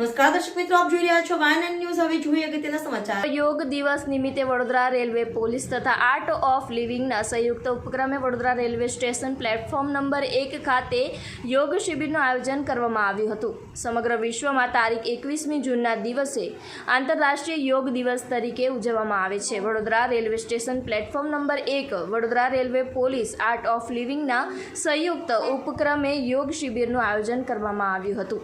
નમસ્કાર ન્યૂઝ. હવે જોઈએ અગત્યના યોગ દિવસ નિમિત્તે વડોદરા રેલવે પોલીસ તથા આર્ટ ઓફ લિવિંગના સંયુક્ત ઉપક્રમે Vadodara railway station platform number એક ખાતે યોગ શિબિરનું આયોજન કરવામાં આવ્યું હતું. સમગ્ર વિશ્વમાં તારીખ એકવીસમી જૂનના દિવસે આંતરરાષ્ટ્રીય યોગ દિવસ તરીકે ઉજવવામાં આવે છે. Vadodara railway station platform number એક, Vadodara railway police art of લિવિંગના સંયુક્ત ઉપક્રમે યોગ શિબિરનું આયોજન કરવામાં આવ્યું હતું.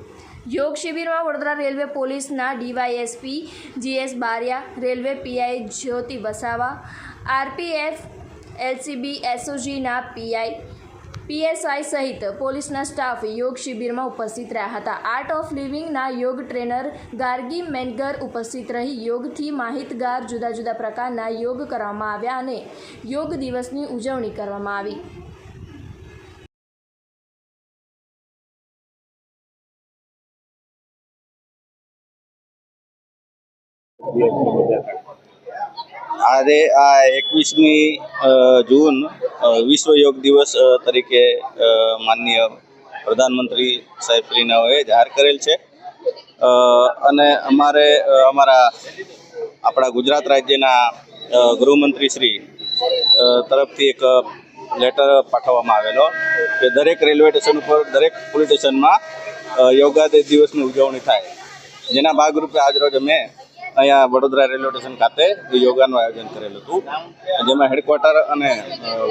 યોગ શિબિરમાં વડોદરા રેલવે પોલીસના DYSP GS Baria, railway PI Jyoti Vasava, RPF, LCB, એસઓજીના PI, PSI સહિત પોલીસના સ્ટાફ યોગ શિબિરમાં ઉપસ્થિત રહ્યા હતા. આર્ટ ઓફ લિવિંગના યોગ ટ્રેનર ગાર્ગી મેનગર ઉપસ્થિત રહી યોગથી માહિતગાર જુદા જુદા પ્રકારના યોગ કરવામાં આવ્યા અને યોગ દિવસની ઉજવણી કરવામાં આવી. આજે આ એકવીસમી જૂન વિશ્વ યોગ દિવસ તરીકે માનનીય પ્રધાનમંત્રી સાહેબશ્રીનાઓએ જાહેર કરેલ છે. અને અમારે અમારા આપણા ગુજરાત રાજ્યના ગૃહમંત્રી શ્રી તરફથી એક લેટર પાઠવવામાં આવેલો કે દરેક રેલવે સ્ટેશન ઉપર, દરેક પોલીસ સ્ટેશનમાં યોગા દિવસની ઉજવણી થાય. જેના ભાગરૂપે આજરોજ અમે અહીંયા વડોદરા રેલવે સ્ટેશન ખાતે યોગાનું આયોજન કરેલું હતું. જેમાં હેડક્વાર્ટર અને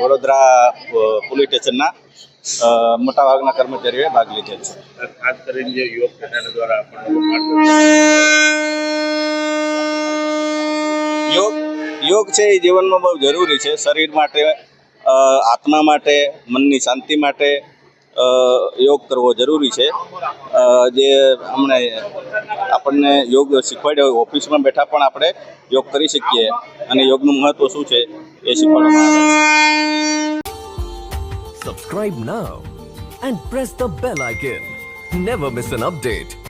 વડોદરા પોલીસ સ્ટેશનના મોટા મોટાભાગના કર્મચારીઓએ ભાગ લીધેલ છે. ખાસ કરીને જે યોગ ટ્રેનર દ્વારા યોગ યોગ છે એ જીવનમાં બહુ જરૂરી છે. શરીર માટે આત્મા માટે મનની શાંતિ માટે યોગ કરવો જરૂરી છે. જે હમણે આપણને યોગ શીખવાડ્યો હોય ઓફિસમાં બેઠા પણ આપણે યોગ કરી શકીએ. અને યોગનું મહત્વ શું છે, એ શીખવાડવામાં આવે. Subscribe Subscribe and press the bell icon never miss an update.